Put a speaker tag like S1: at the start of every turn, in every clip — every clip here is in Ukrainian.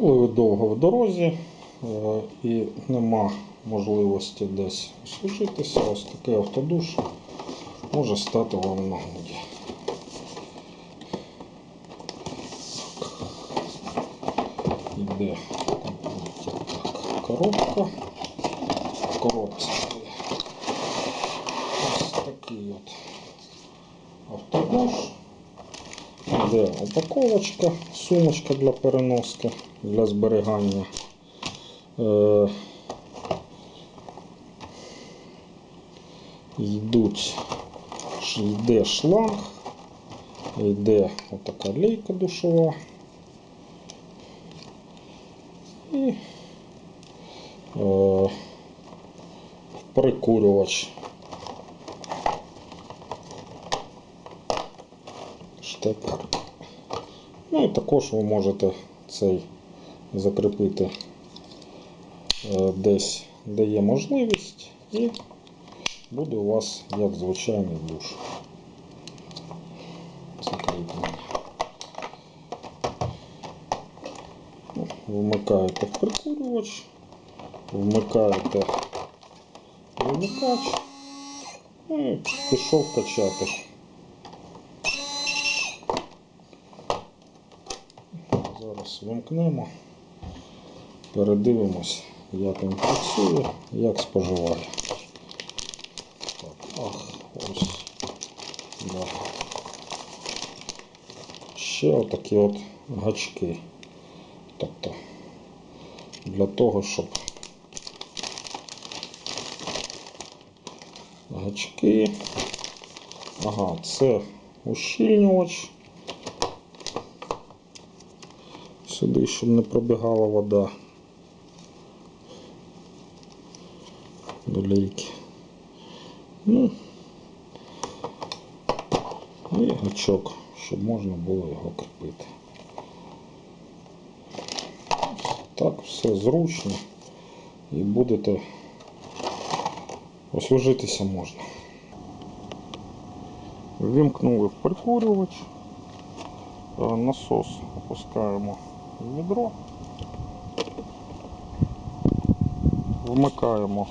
S1: Коли ви довго в дорозі е, і нема можливості десь освіжитися, ось такий автодуш може стати вам в нагоді. Йде комплекті коробка. В коробці є ось такий от автодуш. Де упаковочка, сумочка для переноски, для зберігання. Е, йдуть, йде шланг, йде отака лейка душова. І е, прикурювач. Штекер. Ну і також ви можете цей закріпити е, десь, де є можливість, і буде у вас як звичайний душ. Закріплення. Ну, Вмикаєте прикурювач, вмикаєте вимикач і пішов качати. Зараз вимкнемо, передивимось, як він працює, як споживає. Так, ах, ось. Да. Ще отакі от гачки. Тобто для того, щоб гачки. Ага, це ущільнювач. Сюди, щоб не пробігала вода до лейки. Ну, і гачок, щоб можна було його кріпити. Так, все зручно і будете освіжитися можна. Вімкнули в прикурювач, Е, насос опускаємо відро, вмикаємо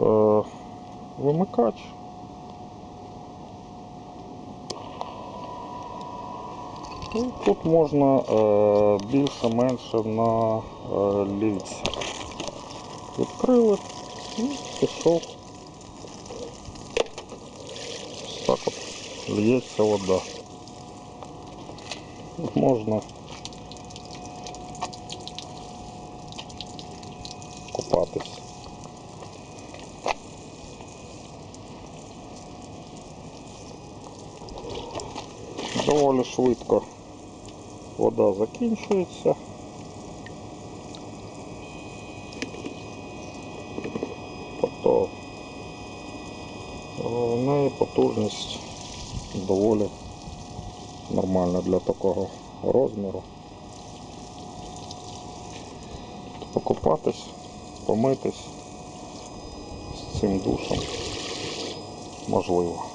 S1: е, вимикач. І тут можна е, більше-менше на лільці. Відкрили і пішов. Так от лється вода. Можна купатись. Доволі швидко вода закінчується. Тобто в неї потужність доволі нормальна для такого розміру. Покупатись, помитись з цим душем можливо.